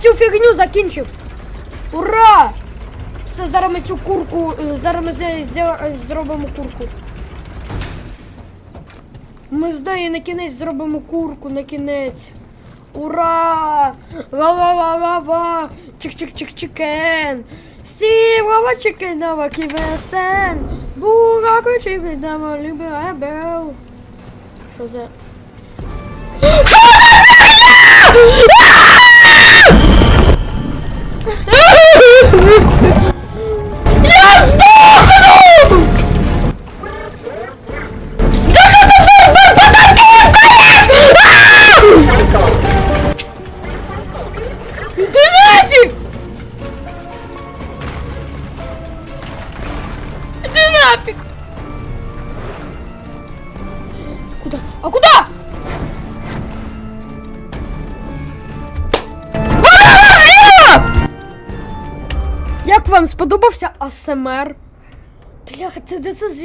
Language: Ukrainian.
цю фігню закінчив. Ура! Все, зараз ми цю курку. е, Зараз ми зробимо курку. Ми з неї на кінець зробимо курку на кінець. Ура! Ва-ва-ва-ва-ва! Чик-чик-чик-чикен! Стівова чикенова ківестен! Бурако чикенова любебел! Що за... Іди нафіг! Куда? А куда? Як вам сподобався АСМР? Бляха, це де це звіз?